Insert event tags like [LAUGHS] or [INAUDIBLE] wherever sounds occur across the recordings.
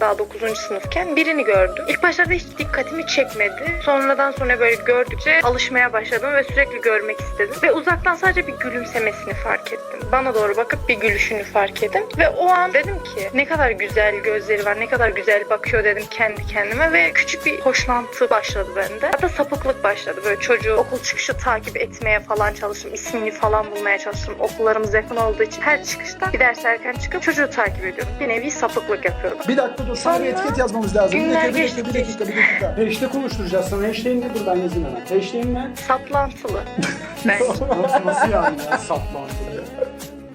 daha 9. sınıfken birini gördüm. İlk başlarda hiç dikkatimi çekmedi. Sonradan sonra böyle gördükçe alışmaya başladım ve sürekli görmek istedim. Ve uzaktan sadece bir gülümsemesini fark ettim. Bana doğru bakıp bir gülüşünü fark ettim. Ve o an dedim ki ne kadar güzel gözleri var, ne kadar güzel bakıyor dedim kendi kendime ve küçük bir hoşlantı başladı bende. Hatta sapıklık başladı. Böyle çocuğu okul çıkışı takip etmeye falan çalıştım. ismini falan bulmaya çalıştım. Okullarımız yakın olduğu için her çıkışta bir ders erken çıkıp çocuğu takip ediyordum. Bir nevi sapıklık yapıyordum. Bir dakika dur sana bir etiket yazmamız lazım. Günler dakika, bir geçti, dakika, bir dakika, bir dakika. Hashtag oluşturacağız sana. Hashtag'in ne? Dur ben yazayım hemen. Hashtag'in ne? Saplantılı. [LAUGHS] ben. Nasıl, nasıl yani ya? Saplantılı.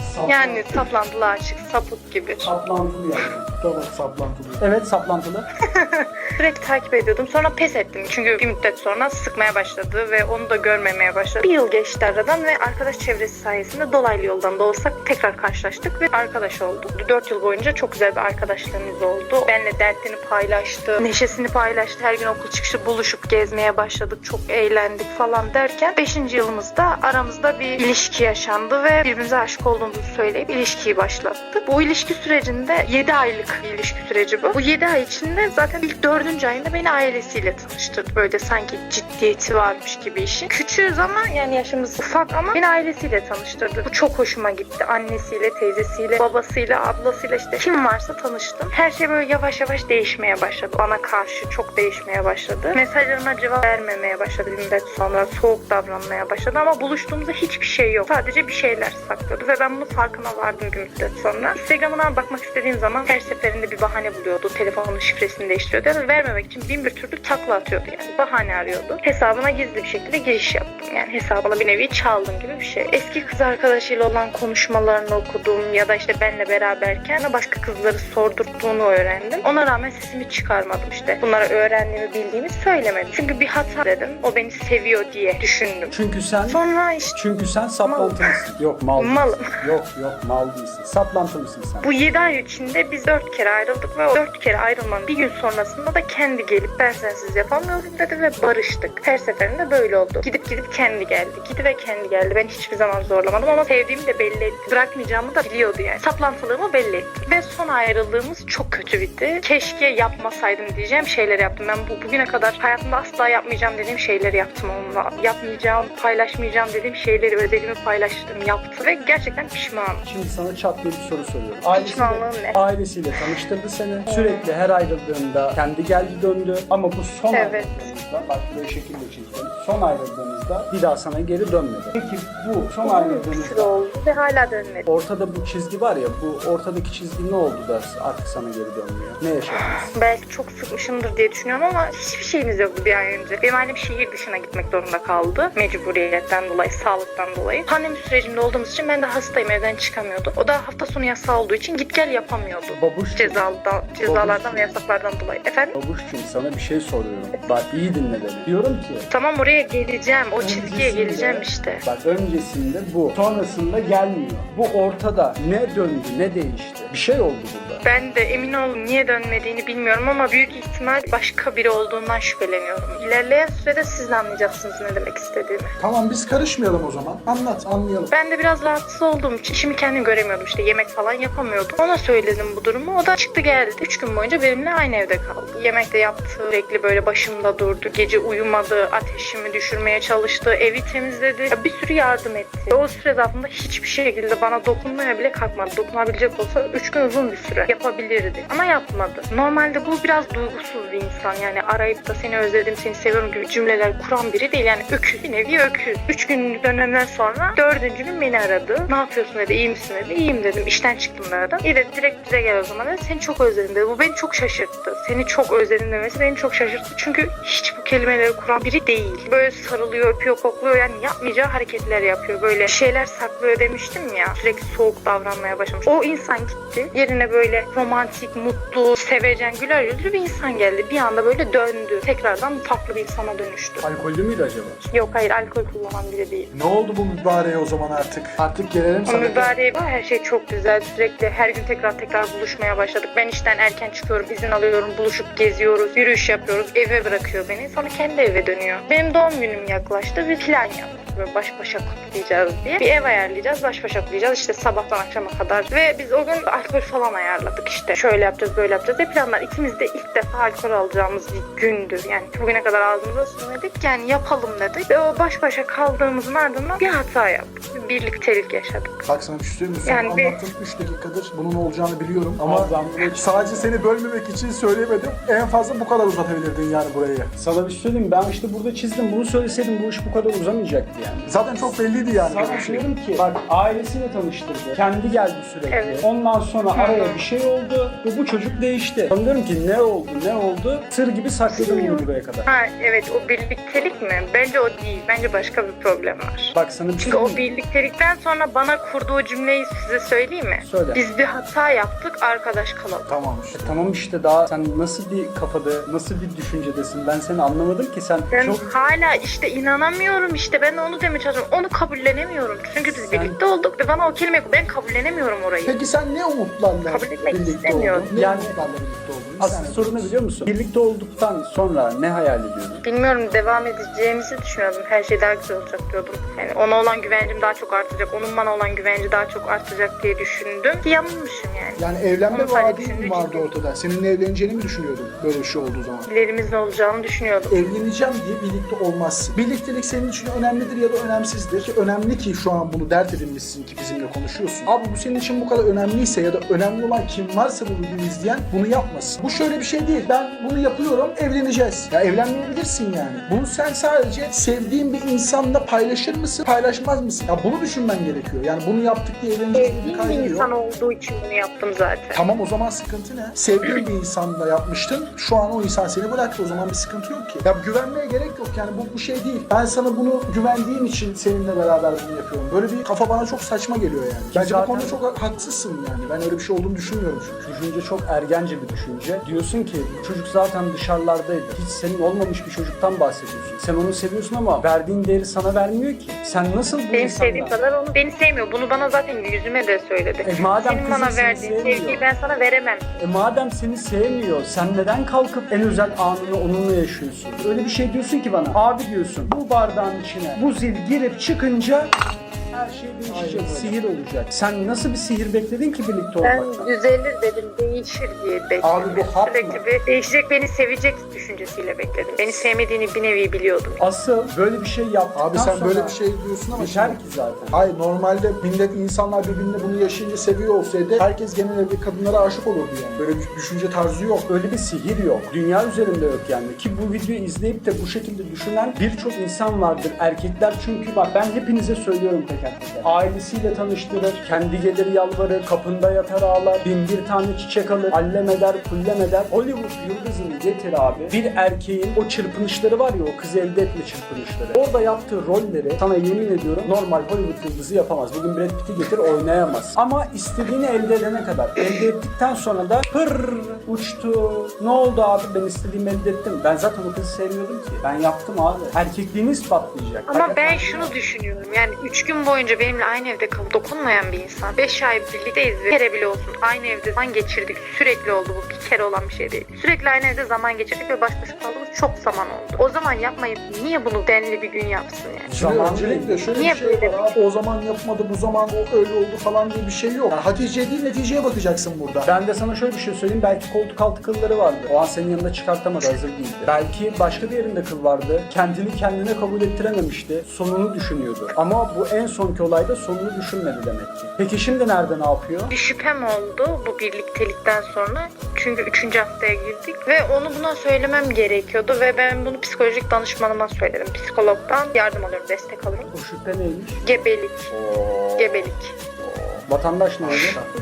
Saplantılı. Yani saplantılı açık, sapık gibi. Saplantılı yani. Tamam saplantılı. Evet saplantılı. [LAUGHS] Sürekli takip ediyordum. Sonra pes ettim. Çünkü bir müddet sonra sıkmaya başladı ve onu da görmemeye başladı. Bir yıl geçti aradan ve arkadaş çevresi sayesinde dolaylı yoldan da olsak tekrar karşılaştık ve arkadaş olduk. 4 yıl boyunca çok güzel bir arkadaşlığımız oldu. Benle dertlerini paylaştı, neşesini paylaştı. Her gün okul çıkışı buluşup gezmeye başladık. Çok eğlendik falan derken 5. yılımızda aramızda bir ilişki yaşandı ve birbirimize aşık olduğumuzu söyleyip ilişkiyi başlattık. Bu ilişki sürecinde 7 aylık bir ilişki süreci bu. Bu 7 ay içinde zaten ilk 4. ayında beni ailesiyle tanıştırdı. Böyle sanki ciddiyeti varmış gibi işin. Küçüğüz ama yani yaşımız ufak ama beni ailesiyle tanıştırdı. Bu çok hoşuma gitti. Annesiyle, teyzesiyle, babasıyla, ablasıyla işte kim varsa tanıştım. Her şey böyle yavaş yavaş değişmeye başladı. Bana karşı çok değişmeye başladı. Mesajlarıma cevap vermemeye başladı bir müddet sonra. Soğuk davranmaya başladı ama buluştuğumuzda hiçbir şey yok. Sadece bir şeyler saklıyordu ve ben bunun farkına vardım bir müddet sonra. Instagram'ına bakmak istediğim zaman her seferinde bir bahane buluyordu. Telefonun şifresini değiştiriyordu. Yani vermemek için bin bir türlü takla atıyordu yani. Bahane arıyordu. Hesabına gizli bir şekilde giriş yaptım. Yani hesabına bir nevi çaldım gibi bir şey. Eski kız arkadaşıyla olan konuşmalarını okudum ya da işte benle beraberken başka kızları sordurttuğunu öğrendim. Ona rağmen sesimi çıkarmadım işte. Bunları öğrendiğimi bildiğimi söylemedim. Çünkü bir hata dedim. O beni seviyor diye düşündüm. Çünkü sen Sonra işte çünkü sen saplantılısın. Yok mal değilsin. Malım. Yok yok mal değilsin. Saplantılısın sen. Bu 7 ay içinde biz 4 kere ayrıldık ve o 4 kere ayrılmanın bir gün sonrasında da kendi gelip ben sensiz yapamıyorum dedi ve barıştık. Her seferinde böyle oldu. Gidip gidip kendi geldi. Gidi ve kendi geldi. Ben hiçbir zaman zorlamadım ama sevdiğimi de belli etti. Bırakmayacağımı da biliyordu yani. Saplantılığımı belli etti. Ve son ayrılığımız çok kötü bitti. Keşke yapmasaydım diyeceğim şeyler yaptım. Ben bu, bugüne kadar hayatımda asla yapmayacağım dediğim şeyleri yaptım onunla. Yapmayacağım, paylaşmayacağım dediğim şeyleri özelimi paylaştım, yaptım. Ve gerçekten pişmanım. Şimdi sana çat diye bir soru soruyorum. Pişmanlığım ne? ailesiyle tanıştırdı seni. Sürekli her ayrıldığında kendi geldi döndü. Ama bu son Evet. Ayrıldığınızda, bak böyle şekilde çizdim. Son ayrıldığınızda bir daha sana geri dönmedi. Peki bu son ayrıldığınızda oldu ve hala dönmedi. ortada bu çizgi var ya bu ortadaki çizgi ne oldu da artık sana geri dönmüyor? Ne yaşadınız? Belki çok sıkmışımdır diye düşünüyorum ama hiçbir şeyimiz yoktu bir ay önce. Benim ailem şehir dışına gitmek zorunda kaldı. Mecburiyetten dolayı, sağlıktan dolayı. Pandemi sürecinde olduğumuz için ben de hastayım evden çıkamıyordum. O da hafta sonu yasağı olduğu için git gel yapamıyordu. Babuş Cezalıdan, cezalardan ve yasaklardan dolayı. Efendim? Babuşçum sana bir şey soruyorum. Bak iyi dinle beni. Diyorum ki Tamam oraya geleceğim. O çizgiye Öncesinde- geleceğim işte. Bak öncesinde bu. Sonrasında gelmiyor. Bu ortada ne döndü ne değişti. Bir şey oldu burada. Ben de emin ol niye dönmediğini bilmiyorum ama büyük ihtimal başka biri olduğundan şüpheleniyorum. İlerleyen sürede siz de anlayacaksınız ne demek istediğimi. Tamam biz karışmayalım o zaman. Anlat anlayalım. Ben de biraz rahatsız olduğum için işimi kendim göremiyordum işte yemek falan yapamıyordum. Ona söyledim bu durumu. O da çıktı geldi. Üç gün boyunca benimle aynı evde kaldı. Yemek de yaptı. Sürekli böyle başımda durdu. Gece uyumadı. Ateşimi düşürmeye çalıştı. Evi temizledi. Ya bir sürü yardım etti. O süre zarfında hiçbir şekilde bana dokunmaya bile kalkmadı. Dokunabilecek olsa üç gün uzun bir süre yapabilirdi. Ama yapmadı. Normalde bu biraz duygusuz bir insan. Yani arayıp da seni özledim, seni seviyorum gibi cümleler kuran biri değil. Yani öküz. Bir nevi öküz. Üç günlük dönemden sonra dördüncü gün beni aradı. Ne yapıyorsun dedi. iyi misin dedi. İyiyim dedim. İşten çıktım dedim. İyi dedi direkt bize gel o zaman dedi. Seni çok özledim dedi. Bu beni çok şaşırttı. Seni çok özledim demesi beni çok şaşırttı. Çünkü hiç bu kelimeleri kuran biri değil. Böyle sarılıyor, öpüyor, kokluyor. Yani yapmayacağı hareketler yapıyor. Böyle şeyler saklıyor demiştim ya. Sürekli soğuk davranmaya başlamış. O insan gitti. Yerine böyle romantik, mutlu, sevecen, güler yüzlü bir insan geldi. Bir anda böyle döndü. Tekrardan farklı bir insana dönüştü. Alkollü müydü acaba? Yok hayır alkol kullanan biri değil. Ne oldu bu mübareğe o zaman artık? Artık gelelim O sana. mübareği var. Her şey çok güzel. Sürekli her gün tekrar tekrar buluşmaya başladık. Ben işten erken çıkıyorum, izin alıyorum, buluşup geziyoruz, yürüyüş yapıyoruz. Eve bırakıyor beni. Sonra kendi eve dönüyor. Benim doğum günüm yaklaştı ve plan yaptık. Böyle baş başa kutlayacağız diye. Bir ev ayarlayacağız, baş başa kutlayacağız işte sabahtan akşama kadar. Ve biz o gün alkol falan ayarladık işte. Şöyle yapacağız, böyle yapacağız diye planlar. İkimiz de ilk defa alkol alacağımız bir gündü. Yani bugüne kadar ağzımıza sürmedik. Yani yapalım dedik. Ve o baş başa kaldığımızın ardından bir hata yaptık. Bir birliktelik yaşadık. Bak sana bir şey söyleyeyim mi? Sen Yani bir- anlattın 3 dakikadır bunun olacağını biliyorum ama [LAUGHS] sadece seni bölmemek için söyleyemedim. En fazla bu kadar uzatabilirdin yani burayı. Sana bir şey söyleyeyim ben işte burada çizdim bunu söyleseydim bu iş bu kadar uzamayacaktı yani. Zaten çok belliydi yani. Sana diyorum ki bak ailesiyle tanıştırdı. Kendi geldi sürekli. Evet. Ondan sonra araya bir şey oldu ve bu çocuk değişti. Ben diyorum ki ne oldu ne oldu? Sır gibi sakladım bunu buraya kadar. Ha evet o birliktelik mi? Bence o değil. Bence başka bir problem var. Bak sana bir şey Çünkü o söyleyeyim mi? birliktelikten sonra bana kurduğu cümleyi size söyleyeyim mi? Söyle. Biz bir hata yaptık, arkadaş kalalım. Tamam işte. E tamam işte daha sen nasıl bir kafada, nasıl bir düşüncedesin? Ben seni anlamadım ki sen Ben çok hala işte inanamıyorum işte ben de onu demeye çalışıyorum. Onu kabullenemiyorum. Çünkü biz birlikte olduk ve bana o kelime ben kabullenemiyorum orayı. Peki sen ne umutlarla Kabul etmek birlikte istemiyorum. oldun? Ne Yani- umutlarla birlikte oldun? Asıl ne biliyor musun? Birlikte olduktan sonra ne hayal ediyordun? Bilmiyorum devam edeceğimizi düşünüyordum. Her şey daha güzel olacak diyordum. Yani ona olan güvencim daha çok artacak. Onun bana olan güvenci daha çok artacak diye düşündüm. Ki yanılmışım yani. Yani evlenme Onu vaadi mi için vardı değil. ortada? Seninle evleneceğini mi düşünüyordun böyle bir şey olduğu zaman? İlerimizin olacağını düşünüyordum. Evleneceğim diye birlikte olmazsın. Birliktelik senin için önemlidir ya da önemsizdir. Ki önemli ki şu an bunu dert edinmişsin ki bizimle konuşuyorsun. Abi bu senin için bu kadar önemliyse ya da önemli olan kim varsa bu videoyu izleyen bunu yapmasın. Bu şöyle bir şey değil. Ben bunu yapıyorum, evleneceğiz. Ya evlenmeyebilirsin yani. Bunu sen sadece sevdiğin bir insanla paylaşır mısın, paylaşmaz mısın? Ya bunu düşünmen gerekiyor. Yani bunu yaptık diye evleneceğiz Sevdiğim bir insan olduğu için bunu yaptım zaten. Tamam o zaman sıkıntı ne? Sevdiğin bir insanla yapmıştın. Şu an o insan seni bıraktı. O zaman bir sıkıntı yok ki. Ya güvenmeye gerek yok yani bu bu şey değil. Ben sana bunu güvendiğim için seninle beraber bunu yapıyorum. Böyle bir kafa bana çok saçma geliyor yani. Bence zaten- bu konuda çok haksızsın yani. Ben öyle bir şey olduğunu düşünmüyorum çünkü. Düşünce çok ergence bir düşünce. Diyorsun ki bu çocuk zaten dışarılardaydı. Hiç senin olmamış bir çocuktan bahsediyorsun. Sen onu seviyorsun ama verdiğin değeri sana vermiyor ki. Sen nasıl bu Benim insanla... sevdiğim kadar onu beni sevmiyor. Bunu bana zaten yüzüme de söyledi. E madem Senin kızın bana seni verdiğin sevmiyor. sevgiyi ben sana veremem. E madem seni sevmiyor, sen neden kalkıp en özel anını onunla yaşıyorsun? Öyle bir şey diyorsun ki bana, abi diyorsun, bu bardağın içine bu zil girip çıkınca her şey değişecek, Aynen sihir olacak. Sen nasıl bir sihir bekledin ki birlikte Ben olmaktan? düzelir dedim, değişir diye bekledim. Abi bu mı? Sürekli bir değişecek, beni sevecek düşüncesiyle bekledim. Beni sevmediğini bir nevi biliyordum. Asıl böyle bir şey yaptıktan Abi sen sonra böyle bir şey diyorsun ama yeter ki zaten. Hayır normalde millet insanlar birbirine bunu yaşayınca seviyor olsaydı herkes genelde kadınlara aşık olurdu yani. Böyle bir düşünce tarzı yok. Öyle bir sihir yok. Dünya üzerinde yok yani. Ki bu videoyu izleyip de bu şekilde düşünen birçok insan vardır. Erkekler çünkü bak ben hepinize söylüyorum teker. Ailesiyle tanıştırır, kendi gelir yalvarır, kapında yatar ağlar, bin bir tane çiçek alır, allem eder, kullem eder. Hollywood yıldızını getir abi. Bir erkeğin o çırpınışları var ya o kızı elde etme çırpınışları. Orada yaptığı rolleri sana yemin ediyorum normal Hollywood yıldızı yapamaz. Bugün Brad Pitt'i getir oynayamaz. Ama istediğini elde edene kadar. Elde ettikten sonra da hır uçtu. Ne oldu abi ben istediğimi elde ettim. Ben zaten o kızı sevmiyordum ki. Ben yaptım abi. Erkekliğini ispatlayacak. Ama Fakat ben şunu düşünüyorum. Yani üç gün boyunca benimle aynı evde kalıp dokunmayan bir insan. Beş ay birlikteyiz ve bir kere bile olsun aynı evde zaman geçirdik. Sürekli oldu bu. Bir kere olan bir şey değil. Sürekli aynı evde zaman geçirdik ve baş başa kaldığımız çok zaman oldu. O zaman yapmayıp niye bunu denli bir gün yapsın yani? Şimdi Zaman öncelikle şöyle Niye bir şey böyle var abi. O zaman yapmadı, bu zaman o öyle oldu falan diye bir şey yok. Yani hatice değil neticeye bakacaksın burada. Ben de sana şöyle bir şey söyleyeyim. Belki koltuk altı kılları vardı. O an senin yanında çıkartamadı, hazır değildi. Belki başka bir yerinde kıl vardı. Kendini kendine kabul ettirememişti. Sonunu düşünüyordu. Ama bu en sonki olayda sonunu düşünmedi demek ki. Peki şimdi nerede ne yapıyor? Bir şüphem oldu bu birliktelikten sonra. Çünkü üçüncü haftaya girdik ve onu buna söylemem gerekiyordu ve ben bunu psikolojik danışmanıma söyledim. Psikologdan yardım alıyorum, destek alıyorum. O şüphe neymiş? Gebelik, gebelik. Vatandaş ne oldu?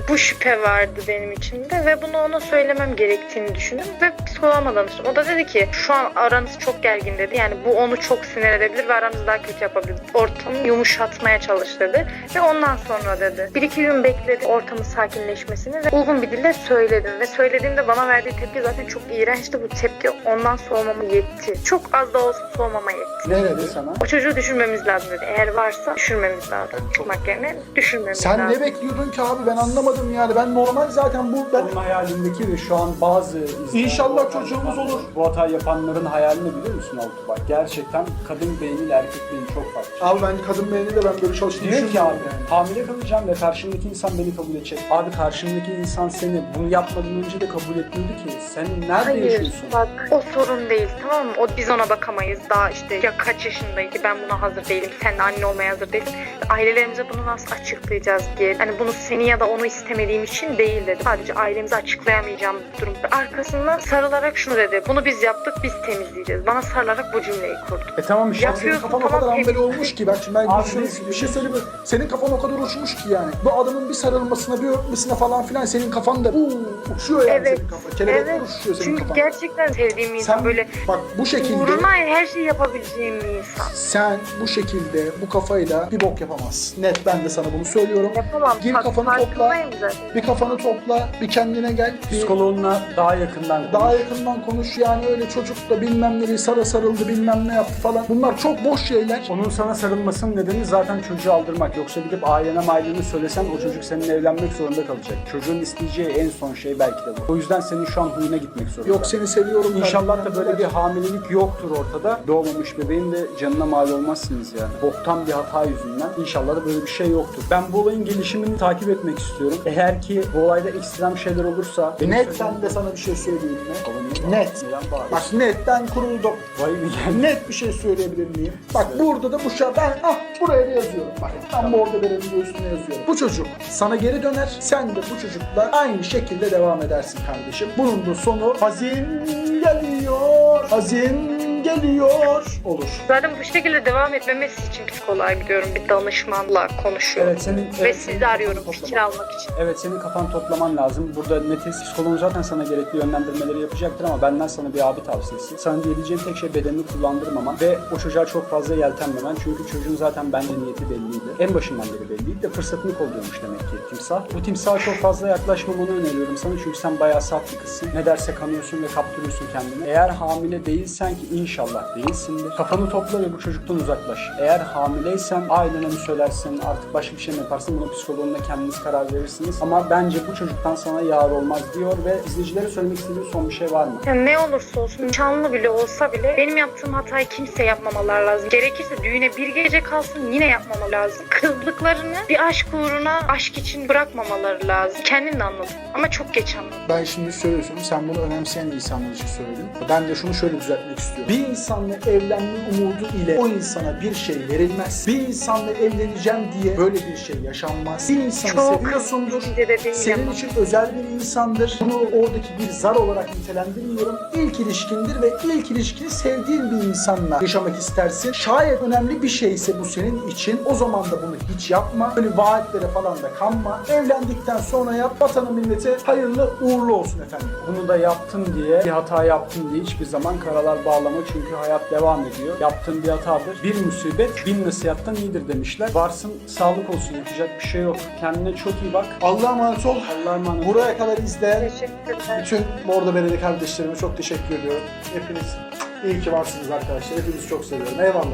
Bu şüphe vardı benim içimde ve bunu ona söylemem gerektiğini düşündüm ve danıştım. O da dedi ki şu an aranız çok gergin dedi. Yani bu onu çok sinir edebilir ve aranızı daha kötü yapabilir. Ortamı yumuşatmaya çalış dedi. Ve ondan sonra dedi. Bir iki gün bekledi ortamın sakinleşmesini ve uygun bir dille söyledim. Ve söylediğimde bana verdiği tepki zaten çok iğrençti. Bu tepki ondan soğumama yetti. Çok az da olsa soğumama yetti. Ne dedi sana? O çocuğu düşünmemiz lazım dedi. Eğer varsa düşünmemiz lazım. Yani çok- yerine düşünmemiz Sen lazım. ne bekliyorsun bekliyordun ki abi ben anlamadım yani. Ben normal zaten bu ben Onun hayalindeki ve şu an bazı İnşallah çocuğumuz olur. Bu hatayı yapanların hayalini biliyor musun Altubay? Gerçekten kadın beyniyle erkek beyni çok farklı. Abi ben kadın beğeni de ben böyle çalıştığını Diyor ki abi düşünmüyorum yani. hamile kalacağım ve karşımdaki insan beni kabul edecek. Abi karşımdaki insan seni bunu yapmadan önce de kabul etmiyordu ki. Sen nerede Hayır yaşıyorsun? bak o sorun değil tamam mı? O, biz ona bakamayız daha işte ya kaç yaşındaydı ben buna hazır değilim sen de anne olmaya hazır değilsin. Ailelerimize bunu nasıl açıklayacağız diye. Hani bunu seni ya da onu istemediğim için değil dedi. Sadece ailemize açıklayamayacağım bir durum. Arkasından sarılarak şunu dedi. Bunu biz yaptık biz temizleyeceğiz. Bana sarılarak bu cümleyi kurdu. E tamam işte. Senin kafan o Tamam, kadar ambele temiz. olmuş ki bak şimdi ben Abi bir şey, bir şey söyleyeyim. mi? Senin kafan o kadar uçmuş ki yani. Bu adamın bir sarılmasına bir öpmesine falan filan senin kafan da uuu, uçuyor yani Evet. senin kafan. Kelebekler Evet. uçuşuyor senin Çünkü kafan. gerçekten sevdiğim insan Sen böyle bak bu şekilde uğruna her şeyi yapabileceğim bir insan. sen bu şekilde bu kafayla bir bok yapamazsın. Net ben de sana bunu söylüyorum. Yapamam. Gir kafanı topla. Bir kafanı topla, bir kendine gel. Bir Psikoloğunla daha yakından konuş. daha yakından konuş yani öyle çocukla bilmem ne bir sara sarıldı bilmem ne yaptı falan. Bunlar çok boş şeyler. Onun sana sarılmasının nedeni zaten çocuğu aldırmak. Yoksa gidip ailene mailene söylesen o çocuk seninle evlenmek zorunda kalacak. Çocuğun isteyeceği en son şey belki de bu. O yüzden senin şu an huyuna gitmek zorunda. Yok seni seviyorum. İnşallah da böyle bir hamilelik yoktur ortada. Doğmamış bebeğin de canına mal olmazsınız yani. Boktan bir hata yüzünden. İnşallah da böyle bir şey yoktur. Ben bu olayın gelişimini takip etmek istiyorum. Eğer ki bu olayda ekstrem şeyler olursa... Net ben de sana bir şey söyleyeyim mi? Net. Neden bağırıyorsun? Bak netten kuruldum. Vay mı? Net bir şey söyleyebilir miyim? Bak burada da bu şa ben ah buraya da yazıyorum bak. Ben orada benim üstüne yazıyorum. Bu çocuk sana geri döner. Sen de bu çocukla aynı şekilde devam edersin kardeşim. Bunun da sonu hazin geliyor. Hazin geliyor olur. Zaten bu şekilde devam etmemesi için psikoloğa gidiyorum. Bir danışmanla konuşuyorum. Evet senin... Ve evet, sizi arıyorum fikir almak için. Evet senin kafan toplaman lazım. Burada netiz psikoloğun zaten sana gerekli yönlendirmeleri yapacaktır ama benden sana bir abi tavsiyesi. Sana diyebileceğim tek şey bedenini kullandırmaman ve o çocuğa çok fazla yeltenmemen. Çünkü çocuğun zaten bence niyeti belliydi. En başından beri belliydi de fırsatını kolluyormuş demek ki timsah. Bu timsaha çok fazla yaklaşmamanı öneriyorum sana çünkü sen bayağı saf bir kızsın. Ne derse kanıyorsun ve kaptırıyorsun kendini. Eğer hamile değilsen ki inşallah değilsindir. Kafanı topla ve bu çocuktan uzaklaş. Eğer hamileysen ailene mi söylersin artık başka bir şey mi yaparsın bunu psikoloğunla kendiniz karar verirsiniz. Ama bence bu çocuktan sana yar olmaz diyor ve izleyicilere söylemek istediği son bir şey var mı? Yani ne olursa olsun, nişanlı bile olsa bile benim yaptığım hatayı kimse yapmamalar lazım. Gerekirse düğüne bir gece kalsın yine yapmamalı lazım. Kızlıklarını bir aşk uğruna aşk için bırakmamaları lazım. Kendim de anladım ama çok geç anladım. Ben şimdi söylüyorsun, sen bunu önemseyen insanlar için söyledin. Ben de şunu şöyle düzeltmek istiyorum. Bir insanla evlenme umudu ile o insana bir şey verilmez. Bir insanla evleneceğim diye böyle bir şey yaşanmaz. Bir insanı Çok seviyorsundur. Senin ama. için özel bir insandır. Bunu oradaki bir zar olarak nitelendirmiyorum. İlk ilişkindir ve ilk ilişkini sevdiğin bir insanla yaşamak istersin. Şayet önemli bir şeyse bu senin için o zaman da bunu hiç yapma. Böyle vaatlere falan da kanma. Evlendikten sonra yap. Vatanı millete hayırlı uğurlu olsun efendim. Bunu da yaptın diye, bir hata yaptın diye hiçbir zaman karalar bağlama çünkü hayat devam ediyor. Yaptığın bir hatadır. Bir musibet bin nasihattan iyidir demişler. Varsın sağlık olsun yapacak bir şey yok. Kendine çok iyi bak. Allah'a emanet ol. Allah'a emanet ol. Buraya kadar izleyen bütün Bordo Belediye kardeşlerime çok teşekkür ediyorum. Hepiniz iyi ki varsınız arkadaşlar. Hepinizi çok seviyorum. Eyvallah.